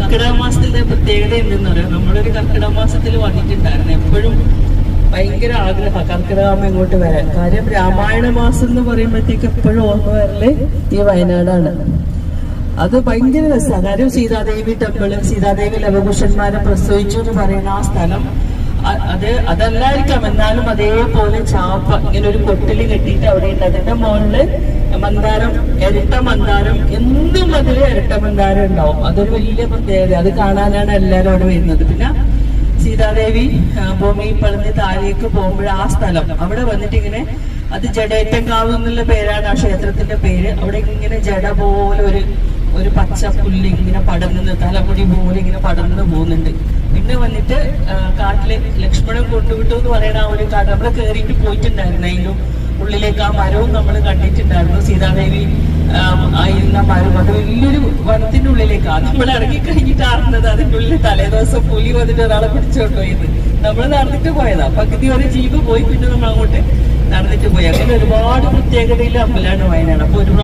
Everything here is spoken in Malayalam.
കർക്കിടക മാസത്തിന്റെ പ്രത്യേകത എന്തെന്ന് പറയാം? നമ്മളൊരു കർക്കിടക മാസത്തിൽ വന്നിട്ടുണ്ടായിരുന്നു. എപ്പോഴും ഭയങ്കര ആഗ്രഹം. കർക്കിടകാമ ഇങ്ങോട്ട് വരാൻ. കാര്യം രാമായണ മാസം എന്ന് പറയുമ്പോഴത്തേക്ക് എപ്പോഴും ഓർമ്മ വരൽ ഈ വയനാടാണ്. അത് ഭയങ്കര രസമാണ് കാര്യം സീതാദേവി ടെമ്പിൾ സീതാദേവി ലവകുശന്മാരെ പ്രസവിച്ചു എന്ന് പറയുന്ന ആ സ്ഥലം അത് അതല്ലായിരിക്കാം. എന്നാലും അതേപോലെ ചാപ്പ ഇങ്ങനെ ഒരു കൊട്ടിൽ കെട്ടിയിട്ട് അവിടെ ഉണ്ട്. അതിന്റെ മുകളിൽ മന്ദാരം ഇരട്ട മന്ദാരം എന്നും അതിൽ ഇരട്ട മന്ദാരം ഉണ്ടാവും. അതൊരു വലിയ പ്രത്യേകത. അത് കാണാനാണ് എല്ലാവരും അവിടെ വരുന്നത്. പിന്നെ സീതാദേവി ഭൂമി പറഞ്ഞ് താഴേക്ക് പോകുമ്പോൾ ആ സ്ഥലം അവിടെ വന്നിട്ട് ഇങ്ങനെ അത് ജഡേറ്റങ്കാവ് എന്നുള്ള പേരാണ് ആ ക്ഷേത്രത്തിന്റെ പേര്. അവിടെ ഇങ്ങനെ ജഡ പോലെ ഒരു ഒരു പച്ച പുല്ല് ഇങ്ങനെ പടർന്ന് തലമുടി പോലെ ഇങ്ങനെ പടർന്ന് പോകുന്നുണ്ട്. പിന്നെ വന്നിട്ട് കാട്ടിലെ ലക്ഷ്മണൻ കൊണ്ടുവിട്ടു എന്ന് പറയുന്ന ആ ഒരു കാട് നമ്മൾ കേറിയിട്ട് പോയിട്ടുണ്ടായിരുന്നു. അതിലും ഉള്ളിലേക്ക് ആ മരവും നമ്മൾ കണ്ടിട്ടുണ്ടായിരുന്നു. സീതാദേവി ആയിരുന്ന മരം അത് വലിയൊരു വനത്തിന്റെ ഉള്ളിലേക്കാണ് നമ്മൾ ഇറങ്ങി കഴിഞ്ഞിട്ട് അറിഞ്ഞത് അതിന്റെ ഉള്ളിൽ തലേദിവസം പുലി വന്നിട്ട് ഒരാളെ പിടിച്ചോണ്ട് പോയത് നമ്മൾ നടന്നിട്ട് പോയതാ. പകുതി ഒരു ജീപ്പ് പോയി പിന്നെ നമ്മൾ അങ്ങോട്ട് നടന്നിട്ട് പോയി. അങ്ങനെ ഒരുപാട് പ്രത്യേകതയിൽ അമ്പലമാണ് വയനാട്. അപ്പൊ ഒരുപാട്